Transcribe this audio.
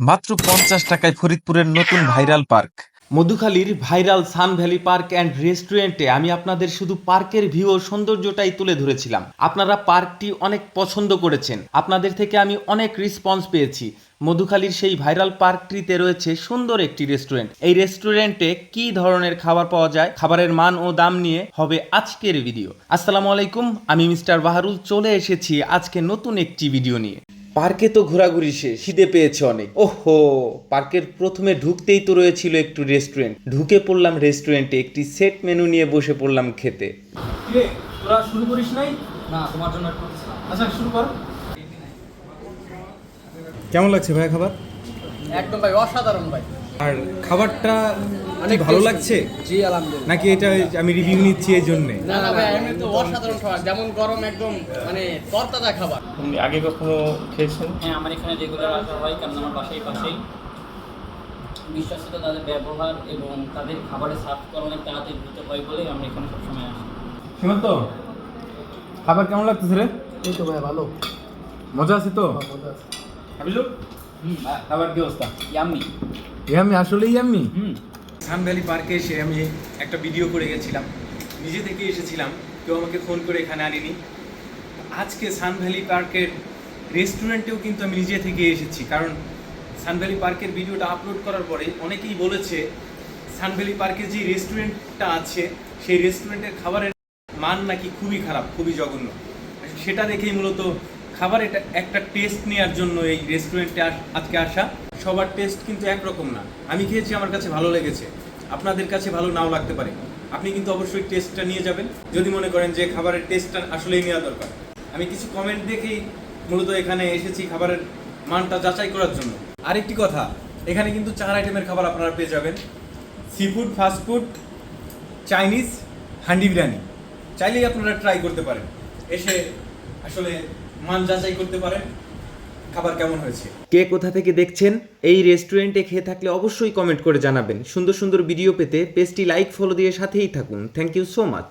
মাত্র পঞ্চাশ টাকায় ফরিদপুরের নতুন viral park. মধুখালীর viral sun valley park and রেস্টুরেন্টে আমি আপনাদের শুধু পার্কের ভিউ সৌন্দর্যটাই তুলে ধরেছিলাম। আপনারা পার্কটি অনেক পছন্দ করেছেন। আপনাদের থেকে আমি অনেক রেসপন্স পেয়েছি। মধুখালীর সেই ভাইরাল পার্কটিতে রয়েছে সুন্দর একটি রেস্টুরেন্ট এই রেস্টুরেন্টে কি ধরনের খাবার পাওয়া যায়, খাবারের মান ও দাম নিয়ে হবে আজকের ভিডিও আসসালামু আলাইকুম, আমি মিস্টার বাহারুল, চলে এসেছি আজকে নতুন একটি ভিডিও নিয়ে। পার্কে তো ঘোরাঘুরি শেষ খিদে পেয়েছে অনেক। ওহো পার্কের প্রথমে ঢুকতেই তো রয়েছিল একটু রেস্টুরেন্ট ঢুকে পড়লাম রেস্টুরেন্টে একটি সেট মেনু নিয়ে বসে পড়লাম খেতে। তোরা শুরু করিস নাই? না তোমার জন্য আচ্ছা শুরু কর। কেমন লাগছে ভাই খাবার? একদম ভাই অসাধারণ ভাই। আর খাবারটা অনেক ভালো লাগছে? জি আলহামদুলিল্লাহ। নাকি এটা আমি রিভিউ নিচ্ছি এই জন্যে? না না ভাই এমনি তো অসাধারণ খাবার যেমন গরম একদম মানে তরতাজা খাবার। আপনি আগে কখনো খেয়েছেন? হ্যাঁ আমার এখানে রেগুলার আসা হয় কারণ আমার বাসায় পাশেই। বিশ্বস্ত তাদের ব্যবহার এবং তাদের খাবারের সার্ভ করা অনেক তাড়াতাড়ি দ্রুত হয় বলে আমরা এখানে সবসময় আসি। সীমান্ত খাবার কেমন লাগতেছে রে? এই তো ভাই ভালো। মজা আছে তো? মজা আছে। খাবার কি অবস্থা? ইয়াম্মি। আমি আসলেই আমি হুম। সান ভ্যালি পার্কে এসে আমি একটা ভিডিও করে গেছিলাম। নিজে থেকে এসেছিলাম, কেউ আমাকে ফোন করে এখানে আনিনি। আজকে সান ভ্যালি পার্কের রেস্টুরেন্টেও কিন্তু আমি নিজে থেকে এসেছি, কারণ সান ভ্যালি পার্কের ভিডিওটা আপলোড করার পরে অনেকেই বলেছে, সান ভ্যালি পার্কে যে রেস্টুরেন্টটা আছে, সেই রেস্টুরেন্টের খাবারের মান নাকি খুবই খারাপ, খুবই জঘন্য। সেটা দেখেই মূলত খাবার একটা টেস্ট নেওয়ার জন্য এই রেস্টুরেন্টে আজকে আসা। সবার টেস্ট কিন্তু একরকম না। আমি খেয়েছি, আমার কাছে ভালো লেগেছে। আপনাদের কাছে ভালো নাও লাগতে পারে। আপনি কিন্তু অবশ্যই টেস্টটা নিয়ে যাবেন। যদি মনে করেন যে খাবারের টেস্টটা আসলেই নেওয়া দরকার। আমি কিছু কমেন্ট দেখেই মূলত এখানে এসেছি খাবারের মানটা যাচাই করার জন্য। আরেকটি কথা, এখানে কিন্তু চার আইটেমের খাবার আপনারা পেয়ে যাবেন। Sea food fast food Chinese handi biryani. চাইলেই আপনারা ট্রাই করতে পারেন। এসে আসলে মান যাচাই করতে পারেন। খাবার কেমন হয়েছে? কে কোথা থেকে দেখছেন এই রেস্টুরেন্টে খেয়ে থাকলে অবশ্যই কমেন্ট করে জানাবেন। সুন্দর সুন্দর ভিডিও পেতে পেজটি লাইক ফলো দিয়ে সাথেই থাকুন। Thank you so much